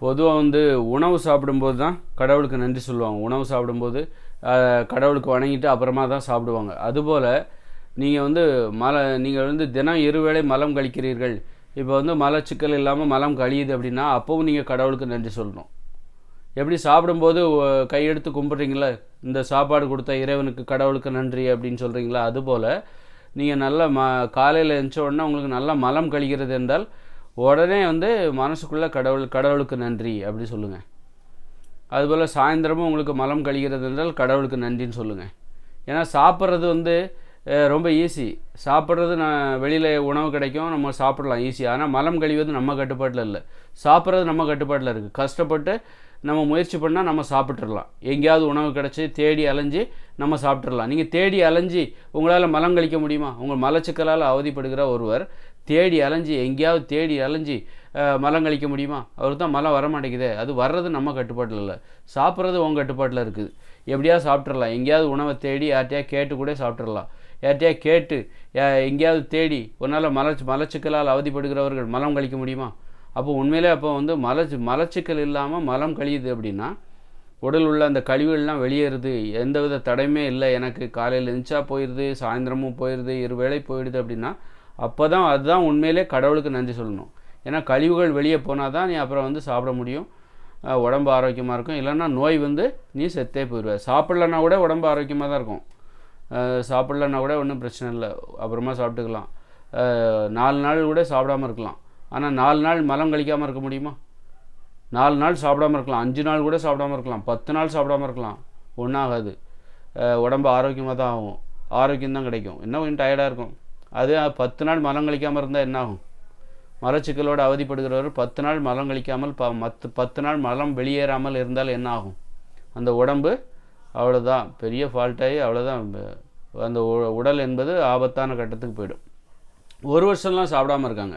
பொதுவாக வந்து உணவு சாப்பிடும்போது தான் கடவுளுக்கு நன்றி சொல்லுவாங்க. உணவு சாப்பிடும்போது கடவுளுக்கு வணங்கிட்டு அப்புறமா தான் சாப்பிடுவாங்க. அதுபோல் நீங்கள் வந்து மல நீங்கள் வந்து தினம் இருவேளை மலம் கழிக்கிறீர்கள். இப்போ வந்து மலச்சிக்கல் இல்லாமல் மலம் கழியுது அப்படின்னா அப்போவும் நீங்கள் கடவுளுக்கு நன்றி சொல்லணும். எப்படி சாப்பிடும்போது கையெடுத்து கும்பிட்றீங்களா? இந்த சாப்பாடு கொடுத்த இறைவனுக்கு கடவுளுக்கு நன்றி அப்படின்னு சொல்கிறீங்களா அதுபோல் நீங்கள் நல்ல ம காலையில் எழுந்த உடனே உங்களுக்கு நல்லா மலம் கழிக்கிறது என்றால் உடனே வந்து மனசுக்குள்ளே கடவுள் கடவுளுக்கு நன்றி அப்படி சொல்லுங்கள் அதுபோல் சாயந்தரமும் உங்களுக்கு மலம் கழிக்கிறது என்றால் கடவுளுக்கு நன்றின்னு சொல்லுங்கள் ஏன்னா சாப்பிட்றது வந்து ரொம்ப ஈஸி சாப்பிட்றது நான் வெளியில் உணவு கிடைக்கும் நம்ம சாப்பிடலாம் ஈஸி ஆனால் மலம் கழிவது நம்ம கட்டுப்பாட்டில் இல்லை. சாப்பிட்றது நம்ம கட்டுப்பாட்டில் இருக்குது கஷ்டப்பட்டு நம்ம முயற்சி பண்ணால் நம்ம சாப்பிட்றலாம் எங்கேயாவது உணவு கிடச்சி தேடி அலைஞ்சு நம்ம சாப்பிட்றலாம் நீங்கள் தேடி அலைஞ்சு உங்களால் மலம் கழிக்க முடியுமா? உங்கள் மலச்சிக்கலால் அவதிப்படுகிற ஒருவர் தேடி அலைஞ்சு எங்கேயாவது தேடி அலைஞ்சு மலம் கழிக்க முடியுமா? அவருக்கு தான் மலம் வரமாட்டேங்குதே. அது வர்றது நம்ம கட்டுப்பாட்டில் இல்லை. சாப்பிட்றது உங்கள் கட்டுப்பாட்டில் இருக்குது. எப்படியாவது சாப்பிட்றலாம் எங்கேயாவது உணவை தேடி யார்ட்டையா கேட்டு கூட சாப்பிட்றலாம் யார்ட்டையா கேட்டு எங்கேயாவது தேடி உன்னால் மலச்சு மலச்சிக்கலால் அவதிப்படுகிறவர்கள் மலம் கழிக்க முடியுமா? அப்போ உண்மையிலே அப்போ வந்து மலச்சு மலச்சிக்கல் இல்லாமல் மலம் கழியுது அப்படின்னா உடல் உள்ள அந்த கழிவுகள்லாம் வெளியேறுது. எந்தவித தடையுமே இல்லை. எனக்கு காலையில் எழுந்தா போயிடுது சாயந்தரமும் போயிடுது இருவேளை போயிடுது அப்படின்னா அப்போ தான் அதுதான் உண்மையிலே கடவுளுக்கு நன்றி சொல்லணும். ஏன்னா கழிவுகள் வெளியே போனால் தான் நீ அப்புறம் வந்து சாப்பிட முடியும். உடம்பு ஆரோக்கியமாக இருக்கும். இல்லைன்னா நோய் வந்து நீ செத்தே போயிடுவ. சாப்பிட்லன்னா கூட உடம்பு ஆரோக்கியமாக தான் இருக்கும். சாப்பிட்லன்னா கூட ஒன்றும் பிரச்சனை இல்லை. அப்புறமா சாப்பிட்டுக்கலாம். நாலு நாள் கூட சாப்பிடாம இருக்கலாம். ஆனால் நாலு நாள் மலம் கழிக்காமல் இருக்க முடியுமா? நாலு நாள் சாப்பிடாம இருக்கலாம். அஞ்சு நாள் கூட சாப்பிடாம இருக்கலாம். பத்து நாள் சாப்பிடாம இருக்கலாம். ஒன்றாகாது உடம்பு ஆரோக்கியமாக தான் ஆகும். ஆரோக்கியம் தான் கிடைக்கும். இன்னும் கொஞ்சம் டயர்டாக இருக்கும். அது பத்து நாள் மலம் கழிக்காமல் இருந்தால் என்ன ஆகும் மலச்சிக்கலோடு அவதிப்படுகிறவர் பத்து நாள் மலம் கழிக்காமல் ப மத்து பத்து நாள் மலம் வெளியேறாமல் இருந்தால் என்ன ஆகும் அந்த உடம்பு அவ்வளோதான் பெரிய ஃபால்ட்டாகி அவ்வளோதான் அந்த உடல் என்பது ஆபத்தான கட்டத்துக்கு போயிடும். ஒரு வருஷம்லாம் சாப்பிடாம இருக்காங்க.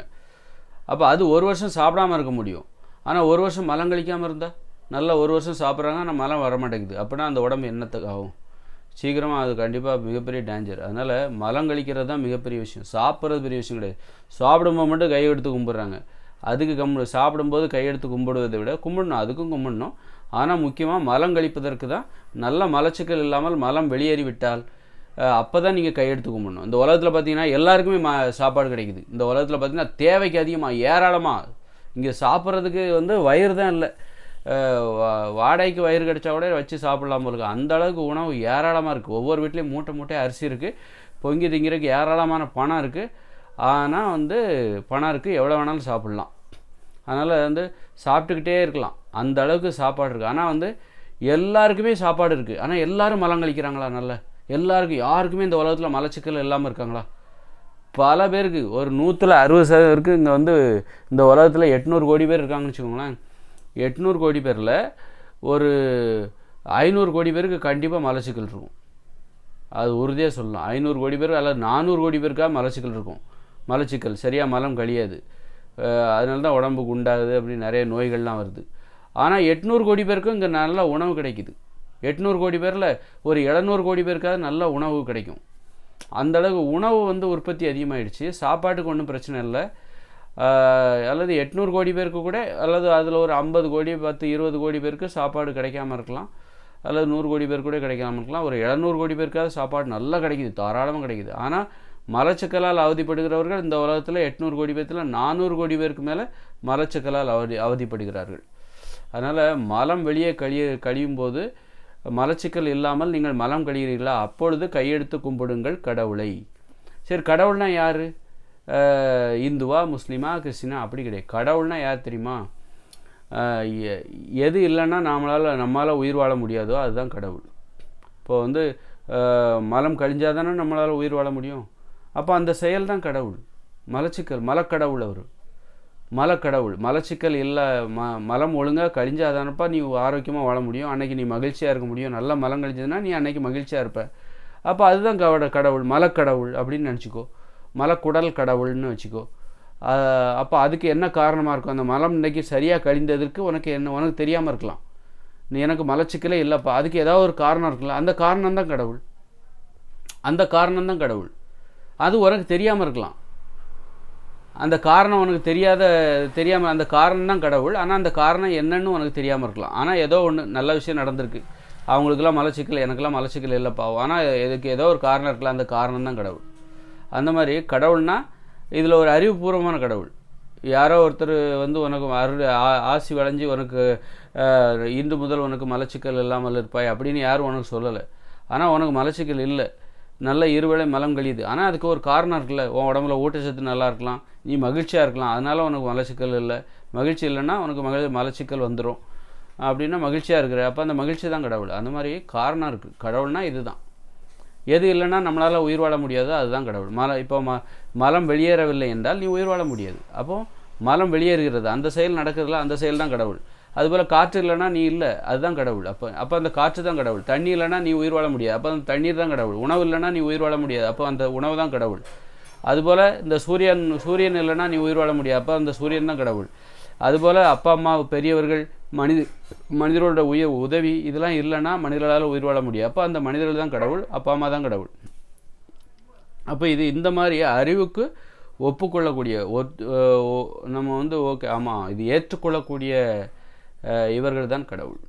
அப்போ அது ஒரு வருஷம் சாப்பிடாம இருக்க முடியும். ஆனால் ஒரு வருஷம் மலம் கழிக்காமல் இருந்தால் நல்லா ஒரு வருஷம் சாப்பிட்றாங்க ஆனால் மலம் வர மாட்டேங்குது அப்படின்னா அந்த உடம்பு என்னத்துக்கு ஆகும்? சீக்கிரமாக அது கண்டிப்பாக மிகப்பெரிய டேஞ்சர் அதனால் மலம் கழிக்கிறது தான் மிகப்பெரிய விஷயம். சாப்பிட்றது பெரிய விஷயம் கிடையாது. சாப்பிடும்போது மட்டும் கை எடுத்து கும்பிட்றாங்க. அதுக்கு கும்பிடு சாப்பிடும்போது கையெடுத்து கும்பிடுவதை விட கும்பிடணும். அதுக்கும் கும்பிடணும். ஆனால் முக்கியமாக மலம் கழிப்பதற்கு தான் நல்ல மலச்சிக்கல் இல்லாமல் மலம் வெளியேறி விட்டால் அப்போ தான் நீங்கள் கையெடுத்து கும்பிடணும். இந்த உலகத்தில் பார்த்தீங்கன்னா எல்லாருக்குமே மா சாப்பாடு கிடைக்குது. இந்த உலகத்தில் பார்த்தீங்கன்னா தேவைக்கு அதிகமாக ஏராளமாக இங்கே சாப்பிட்றதுக்கு வந்து வயிறு தான் இல்லை. வாடகைக்கு வயிறு கிடைச்சா கூட வச்சு சாப்பிடலாம் போல அந்த அளவுக்கு உணவு ஏராளமாக இருக்குது ஒவ்வொரு வீட்லேயும் மூட்டை மூட்டையாக அரிசி இருக்குது பொங்கி திங்கிறதுக்கு ஏராளமான பணம் இருக்குது ஆனால் வந்து பணம் இருக்குது எவ்வளோ வேணாலும் சாப்பிட்லாம். அதனால் வந்து சாப்பிட்டுக்கிட்டே இருக்கலாம். அந்த அளவுக்கு சாப்பாடு இருக்குது ஆனால் வந்து எல்லாருக்குமே சாப்பாடு இருக்குது ஆனால் எல்லோரும் மலம் கழிக்கிறாங்களா நல்ல? எல்லாருக்கும் யாருக்குமே இந்த உலகத்தில் மலச்சிக்கல் இல்லாமல் இருக்காங்களா? பல பேருக்கு ஒரு நூற்றில் அறுபது சதவீதம் இருக்குது இங்கே வந்து இந்த உலகத்தில் எட்நூறு கோடி பேர் இருக்காங்கன்னு வச்சுக்கோங்களேன். எட்நூறு கோடி பேரில் ஒரு ஐநூறு கோடி பேருக்கு கண்டிப்பாக மலச்சிக்கல் இருக்கும். அது உறுதியாக சொல்லலாம். ஐநூறு கோடி பேர் அல்லது நானூறு கோடி பேருக்காக மலச்சிக்கல் இருக்கும். மலச்சிக்கல் சரியாக மலம் கழியாது. அதனால தான் உடம்புக்கு உண்டாகுது அப்படின்னு நிறைய நோய்கள்லாம் வருது. ஆனால் எட்நூறு கோடி பேருக்கும் இங்கே நல்ல உணவு கிடைக்குது. எட்நூறு கோடி பேரில் ஒரு எழுநூறு கோடி பேருக்காவது நல்ல உணவு கிடைக்கும். அந்த அளவுக்கு உணவு வந்து உற்பத்தி அதிகமாகிடுச்சு சாப்பாட்டுக்கு ஒன்றும் பிரச்சனை இல்லை. அல்லது எட்நூறு கோடி பேருக்கு கூட அல்லது அதில் ஒரு ஐம்பது கோடி பத்து இருபது கோடி பேருக்கு சாப்பாடு கிடைக்காம இருக்கலாம். அல்லது நூறு கோடி பேர் கூட கிடைக்காம இருக்கலாம். ஒரு எழுநூறு கோடி பேருக்காவது சாப்பாடு நல்லா கிடைக்குது தாராளமாக கிடைக்குது. ஆனால் மலச்சிக்கலால் அவதிப்படுகிறவர்கள் இந்த உலகத்தில் எட்நூறு கோடி பேர்த்தில் நானூறு கோடி பேருக்கு மேலே மலச்சிக்கலால் அவதி அவதிப்படுகிறார்கள். அதனால் மலம் வெளியே கழிய கழியும் போது மலச்சிக்கல் இல்லாமல் நீங்கள் மலம் கழிகிறீர்களா? அப்பொழுது கையெடுத்து கும்பிடுங்கள் கடவுளை. சரி கடவுள்னா யார்? இந்துவா முஸ்லீமா கிறிஸ்டினா அப்படி கிடையாது. கடவுள்னா யார் தெரியுமா? எது இல்லைன்னா நம்மளால் நம்மளால் உயிர் வாழ முடியாதோ அதுதான் கடவுள். இப்போ வந்து மலம் கழிஞ்சால் தானே நம்மளால் உயிர் வாழ முடியும்? அப்போ அந்த செயல் தான் கடவுள். மலச்சிக்கல் மலக்கடவுள் அவர். மலக்கடவுள். மலச்சிக்கல் இல்லை ம மலம் ஒழுங்காக கழிஞ்சாதானப்பா நீ ஆரோக்கியமாக வாழ முடியும்? அன்றைக்கி நீ மகிழ்ச்சியாக இருக்க முடியும்? நல்லா மலம் கழிஞ்சதுன்னா நீ அன்றைக்கி மகிழ்ச்சியாக இருப்ப. அப்போ அதுதான் கவட கடவுள் மலக்கடவுள் அப்படின்னு நினச்சிக்கோ. மலக்குடல் கடவுள்னு வச்சுக்கோ. அப்போ அதுக்கு என்ன காரணமாக இருக்கும்? அந்த மலம் இன்னைக்கு சரியாக கழிந்ததற்கு உனக்கு என்ன உனக்கு தெரியாமல் இருக்கலாம். நீ எனக்கு மலச்சிக்கலே இல்லைப்பா. அதுக்கு ஏதாவது ஒரு காரணம் இருக்கலாம் அந்த காரணம் தான் கடவுள். அந்த காரணம் தான் கடவுள். அது உனக்கு தெரியாமல் இருக்கலாம். அந்த காரணம் உனக்கு தெரியாத தெரியாமல் அந்த காரணம் தான் கடவுள். ஆனால் அந்த காரணம் என்னன்னு உனக்கு தெரியாமல் இருக்கலாம். ஆனால் ஏதோ ஒன்று நல்ல விஷயம் நடந்திருக்கு. அவங்களுக்கெல்லாம் மலச்சிக்கல் எனக்கெல்லாம் மலச்சிக்கல் இல்லைப்பா. ஆனால் இதுக்கு ஏதோ ஒரு காரணம் இருக்கலாம் அந்த காரணம் தான் கடவுள். அந்த மாதிரி கடவுள்னா இதில் ஒரு அறிவுபூர்வமான கடவுள். யாரோ ஒருத்தர் வந்து உனக்கு அருள் ஆ- ஆசி வளைஞ்சு உனக்கு இன்று முதல் உனக்கு மலச்சிக்கல் இல்லாமல் இருப்பாய் அப்படின்னு யாரும் உனக்கு சொல்லலை. ஆனால் உனக்கு மலச்சிக்கல் இல்லை. நல்ல இருவேளை மலம் கழியுது. ஆனால் அதுக்கு ஒரு காரணம் இருக்குல்ல. உன் உடம்புல ஊட்டச்சத்து நல்லா இருக்கலாம். நீ மகிழ்ச்சியாக இருக்கலாம். அதனால் உனக்கு மலச்சிக்கல் இல்லை. மகிழ்ச்சி இல்லைன்னா உனக்கு மகிழ் மலச்சிக்கல் வந்துடும் அப்படின்னா மகிழ்ச்சியாக இருக்கிற. அப்போ அந்த மகிழ்ச்சி தான் கடவுள். அந்த மாதிரி காரணம் இருக்குது கடவுள்னால் இதுதான். எது இல்லைன்னா நம்மளால் உயிர் வாழ முடியாதோ அதுதான் கடவுள். மல இப்போ ம மலம் வெளியேறவில்லை என்றால் நீ உயிர் வாழ முடியாது. அப்போது மலம் வெளியேறுகிறது அந்த செயல் நடக்கிறதுல அந்த செயல் தான் கடவுள். அதுபோல் காற்று இல்லைன்னா நீ இல்லை அதுதான் கடவுள். அப்போ அப்போ அந்த காற்று தான் கடவுள். தண்ணி இல்லைன்னா நீ உயிர் வாழ முடியாது. அப்போ அந்த தண்ணீர் தான் கடவுள். உணவு இல்லைன்னா நீ உயிர் வாழ முடியாது. அப்போ அந்த உணவு தான் கடவுள். அதுபோல் இந்த சூரியன் சூரியன் இல்லைன்னா நீ உயிர் வாழ முடியாது. அப்போ அந்த சூரியன் தான் கடவுள். அதுபோல் அப்பா அம்மா பெரியவர்கள் மனித மனிதர்களோட உய உதவி இதெல்லாம் இல்லைன்னா மனிதர்களால் உயிர் வாழ முடியும் அப்போ அந்த மனிதர்கள் தான் கடவுள் அப்பா அம்மா தான் கடவுள். அப்போ இது இந்த மாதிரி அறிவுக்கு ஒப்புக்கொள்ளக்கூடிய ஒத்- ஓ- நம்ம வந்து ஓகே ஆமாம் இது ஏற்றுக்கொள்ளக்கூடிய இவர்கள் தான் கடவுள்.